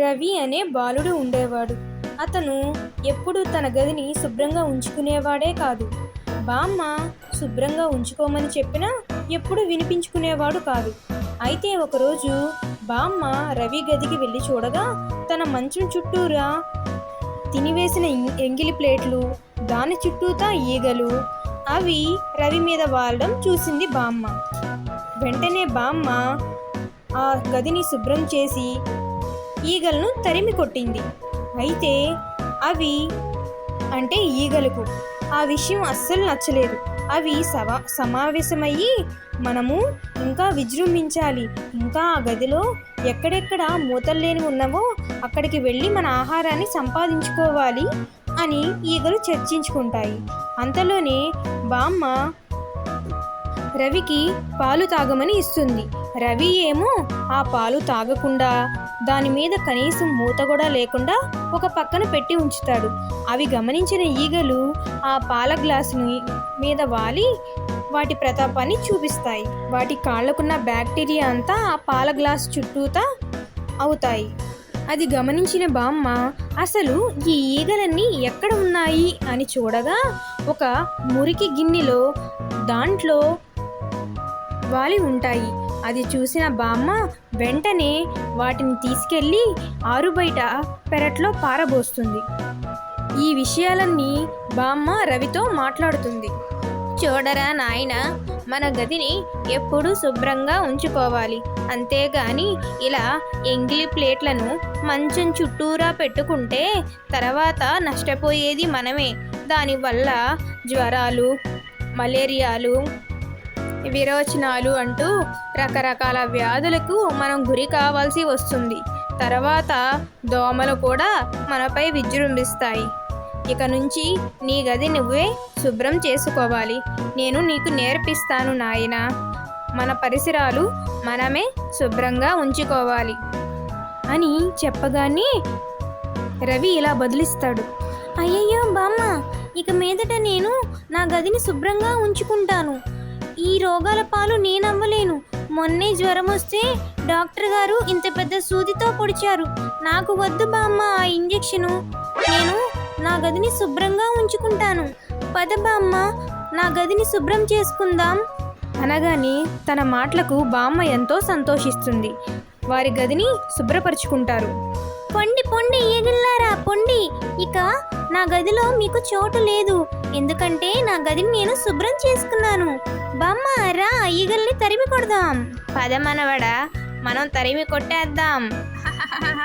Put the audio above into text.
రవి అనే బాలుడు ఉండేవాడు. అతను ఎప్పుడూ తన గదిని శుభ్రంగా ఉంచుకునేవాడే కాదు. బామ్మ శుభ్రంగా ఉంచుకోమని చెప్పినా ఎప్పుడు వినిపించుకునేవాడు కాదు. అయితే ఒకరోజు బామ్మ రవి గదికి వెళ్ళి చూడగా తన మంచం చుట్టూరా తినివేసిన ఎంగిలి ప్లేట్లు దాని చుట్టూతా ఈగలు అవి రవి మీద వాలడం చూసింది బామ్మ. వెంటనే బామ్మ ఆ గదిని శుభ్రం చేసి ఈగలను తరిమి కొట్టింది. అయితే అవి అంటే ఈగలకు ఆ విషయం అస్సలు నచ్చలేదు. అవి సవా సమావేశమయ్యి మనము ఇంకా విజృంభించాలి. ఇంకా ఆ గదిలో ఎక్కడెక్కడ మూతలు లేని ఉన్నవో అక్కడికి వెళ్ళి మన ఆహారాన్ని సంపాదించుకోవాలి అని ఈగలు చర్చించుకుంటాయి. అంతలోనే బామ్మ రవికి పాలు తాగమని ఇస్తుంది. రవి ఏమో ఆ పాలు తాగకుండా దాని మీద కనీసం మూత కూడా లేకుండా ఒక పక్కన పెట్టి ఉంచుతాడు. అవి గమనించిన ఈగలు ఆ పాల గ్లాసుని మీద వాలి వాటి ప్రతాపాన్ని చూపిస్తాయి. వాటి కాళ్ళకున్న బ్యాక్టీరియా అంతా ఆ పాల గ్లాస్ చుట్టూతా అవుతాయి. అది గమనించిన బామ్మ అసలు ఈ ఈగలన్నీ ఎక్కడ ఉన్నాయి? అని చూడగా ఒక మురికి గిన్నెలో దాంట్లో వాలి ఉంటాయి. అది చూసిన బామ్మ వెంటనే వాటిని తీసుకెళ్ళి ఆరుబయట పెరట్లో పారబోస్తుంది. ఈ విషయాలన్నీ బామ్మ రవితో మాట్లాడుతుంది. చూడరా నాయన మన గదిని ఎప్పుడూ శుభ్రంగా ఉంచుకోవాలి. అంతేగాని ఇలా ఎంగిలి ప్లేట్లను మంచం చుట్టూరా పెట్టుకుంటే తర్వాత నష్టపోయేది మనమే. దానివల్ల జ్వరాలు మలేరియాలు విరోచనాలు అంటూ రకరకాల వ్యాధులకు మనం గురి కావాల్సి వస్తుంది. తర్వాత దోమలు కూడా మనపై విజృంభిస్తాయి. ఇక నుంచి నీ గది నువ్వే శుభ్రం చేసుకోవాలి. నేను నీకు నేర్పిస్తాను నాయనా. మన పరిసరాలు మనమే శుభ్రంగా ఉంచుకోవాలి. అని చెప్పగానే రవి ఇలా బదిలిస్తాడు. అయ్యయ్యో బామ్మ ఇక మీదట నేను నా గదిని శుభ్రంగా ఉంచుకుంటాను. ఈ రోగాల పాలు నేనవ్వలేను. మొన్నే జ్వరం వస్తే డాక్టర్ గారు ఇంత పెద్ద సూదితో పొడిచారు. నాకు వద్దు బామ్మ ఆ ఇంజెక్షను. నేను నా గదిని శుభ్రంగా ఉంచుకుంటాను. పద బామ్మ నా గదిని శుభ్రం చేసుకుందాం. అనగానే తన మాటలకు బామ్మ ఎంతో సంతోషిస్తుంది. వారి గదిని శుభ్రపరుచుకుంటారు. పొండి పొండి ఈగిల్లారా పొండి. ఇక నా గదిలో మీకు చోటు లేదు. ఎందుకంటే నా గదిని నేను శుభ్రం చేసుకున్నాను. బామ్మ రా ఈగల్ని తరిమి కొడదాం. పదమనవడా మనం తరిమి కొట్టేద్దాం.